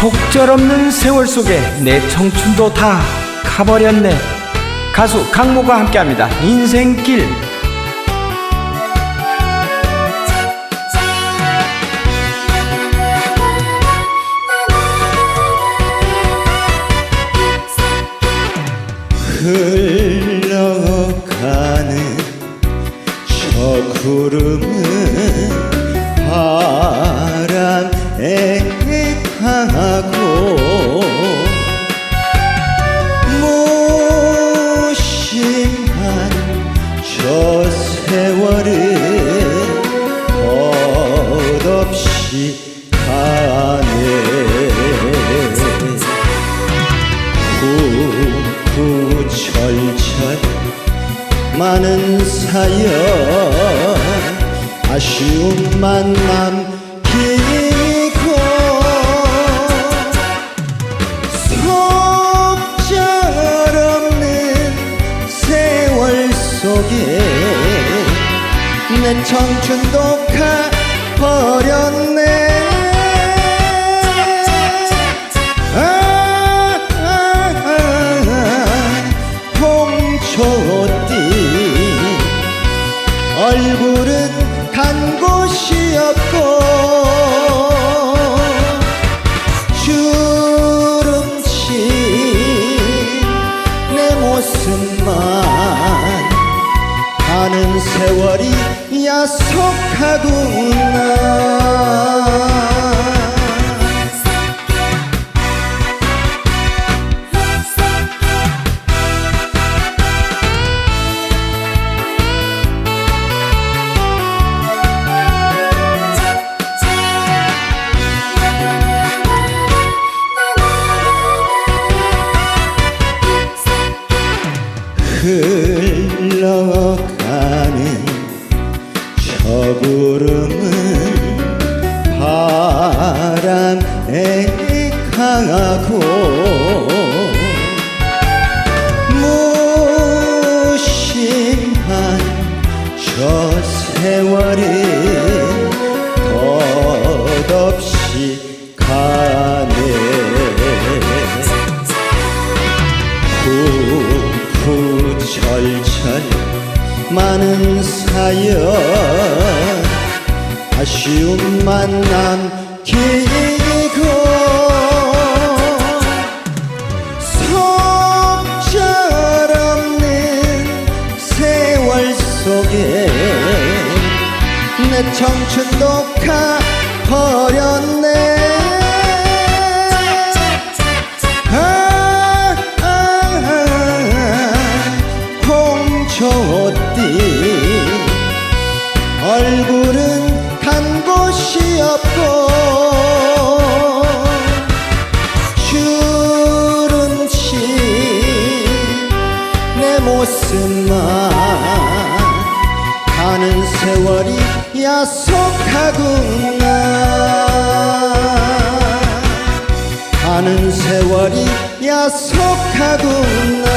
속절없는 세월 속에 내 청춘도 다 가버렸네. 가수 강모가 함께합니다. 인생길. 흘러가는 저 구름은 바람 에 향하고 무심한 저 세월은 덧없이 가네. 구구절절 많은 사연 아쉬움만 남 속에 내 청춘도 가버렸네. 아, 아, 아, 홍초띠. 얼굴은 간 곳이 없고 세월이 야속하구나? 흘러가는 저 구름은 바람에 강하고 무심한 저 세월은 덧없이 가네. 구구절절 많은 사연. 아쉬움만 남 기고 속절없는 세월 속에 내 청춘도 가버렸네 얼굴은 간 곳이 없고 주름치 내 모습만 가는 세월이 야속하구나. 가는 세월이 야속하구나